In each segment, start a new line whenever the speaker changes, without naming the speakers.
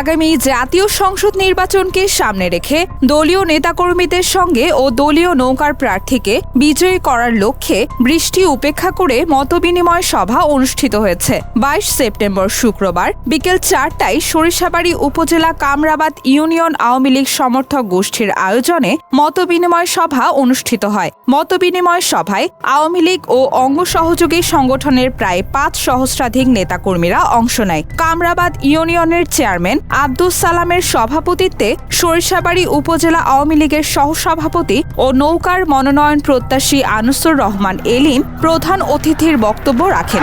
আগামী জাতীয় সংসদ নির্বাচনকে সামনে রেখে দলীয় নেতাকর্মীদের সঙ্গে ও দলীয় নৌকার প্রার্থীকে বিজয়ী করার লক্ষ্যে বৃষ্টি উপেক্ষা করে মতবিনিময় সভা অনুষ্ঠিত হয়েছে। বাইশ সেপ্টেম্বর শুক্রবার বিকেল চারটায় সরিষাবাড়ি উপজেলা কামরাবাদ ইউনিয়ন আওয়ামী লীগ সমর্থক গোষ্ঠীর আয়োজনে মতবিনিময় সভা অনুষ্ঠিত হয়। মতবিনিময় সভায় আওয়ামী লীগ ও অঙ্গ সহযোগী সংগঠনের প্রায় পাঁচ সহস্রাধিক নেতাকর্মীরা অংশ নেয়। কামরাবাদ ইউনিয়নের চেয়ারম্যান আব্দুস সালামের সভাপতিত্বে সরিষাবাড়ি উপজেলা আওয়ামী লীগের সহসভাপতি ও নৌকার মনোনয়ন প্রত্যাশী আনুসুর রহমান এলিম প্রধান অতিথির বক্তব্য রাখেন।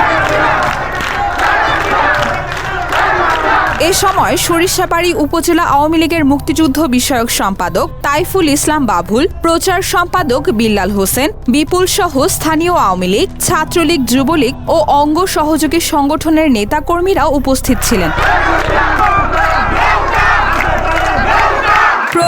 এ সময় সরিষাবাড়ি উপজেলা আওয়ামী লীগের মুক্তিযুদ্ধ বিষয়ক সম্পাদক তাইফুল ইসলাম বাবুল, প্রচার সম্পাদক বিল্লাল হোসেন, বিপুল সহ স্থানীয় আওয়ামী লীগ, ছাত্রলীগ, যুবলীগ ও অঙ্গ সহযোগী সংগঠনের নেতাকর্মীরা উপস্থিত ছিলেন।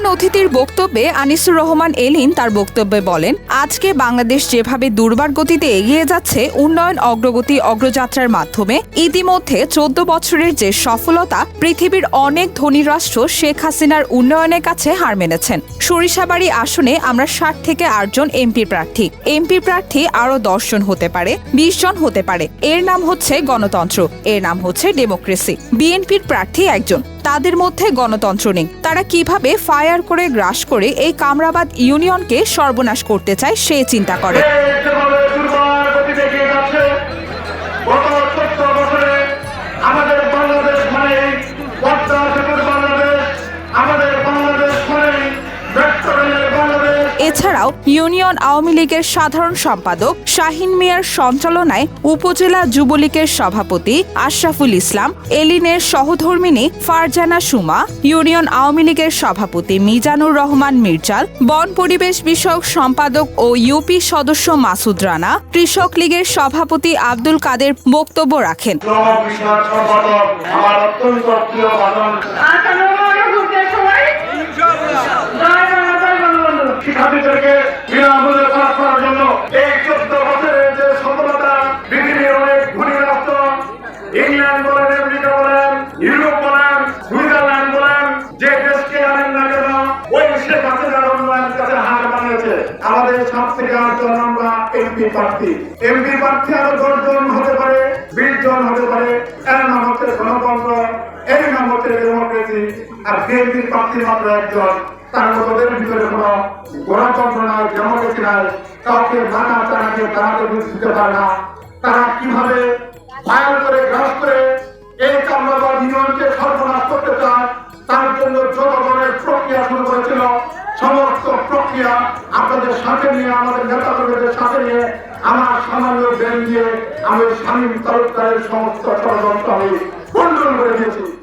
প্রধান অতিথির বক্তব্যে আনিসুর রহমান এলিন তার বক্তব্যে বলেন, আজকে বাংলাদেশ যেভাবে দুর্বার গতিতে এগিয়ে যাচ্ছে, উন্নয়ন, অগ্রগতি, অগ্রযাত্রার মাধ্যমে, ইতিমধ্যে চোদ্দ বছরের যে সফলতা, পৃথিবীর অনেক ধনী রাষ্ট্র শেখ হাসিনার উন্নয়নের কাছে হার মেনেছেন। সরিষাবাড়ি আসনে আমরা ষাট থেকে আটজন এমপি প্রার্থী। এমপি প্রার্থী আরও জন হতে পারে, বিশ জন হতে পারে। এর নাম হচ্ছে গণতন্ত্র, এর নাম হচ্ছে ডেমোক্রেসি। বিএনপির প্রার্থী একজন। তাদের মধ্যে গণতন্ত্র নেই। তারা কীভাবে ফায়ার করে গ্রাস করে এই কামরাবাদ ইউনিয়নকে সর্বনাশ করতে চায় সে চিন্তা করে। এছাড়াও ইউনিয়ন আওয়ামী লীগের সাধারণ সম্পাদক শাহিন মিয়ার সঞ্চালনায় উপজেলা যুবলীগের সভাপতি আশরাফুল ইসলাম, এলিনের সহধর্মিনী ফারজানা সুমা, ইউনিয়ন আওয়ামী লীগের সভাপতি মিজানুর রহমান মির্জাল, বন পরিবেশ বিষয়ক সম্পাদক ও ইউপি সদস্য মাসুদ রানা, কৃষক লীগের সভাপতি আব্দুল কাদের বক্তব্য রাখেন।
শিক্ষার্থীদেরকে বিনামূল্যে পাস করার জন্য এই চোদ্দ বছরের যে সফলতা পৃথিবীর অনেক ধনী রাষ্ট্র ইংল্যান্ড বলেন, আমেরিকা বলেন, ইউরোপ বলেন, সুইজারল্যান্ড বলেন, যে দেশকে আনেন না কেন ওই শেখ হাসিনার উন্নয়নের কাছে হার বানিয়েছে। আমাদের সব থেকে আটজন আমরা এমপি প্রার্থী। এমপি প্রার্থী আরও দশজন হতে পারে, বিশ জন হতে পারে, এর হচ্ছে গণতন্ত্র ডেমোক্রেসি আর বিএনপির প্রার্থী মাত্র একজন। তার মতদের ভিতরে কোনো গণতন্ত্র নাই, ডেমোক্রেসি নাই, কাউকে মানা তারাকে তারাকে দিতে পারে না। তারা কীভাবে ফায়ার করে গ্রাস করে এই কামরাবাদ ইউনিয়নকে সর্বনাশ করতে চায়, তার জন্য জনগণের প্রক্রিয়া শুরু করেছিল। সমস্ত প্রক্রিয়া আপনাদের সাথে নিয়ে, আমাদের নেতা কর্মীদের সাথে নিয়ে, আমার সামান্য ব্যান দিয়ে আমি স্বামী তালুকদারের সমস্ত ষড়যন্ত্র আমি খণ্ডন করে দিয়েছি।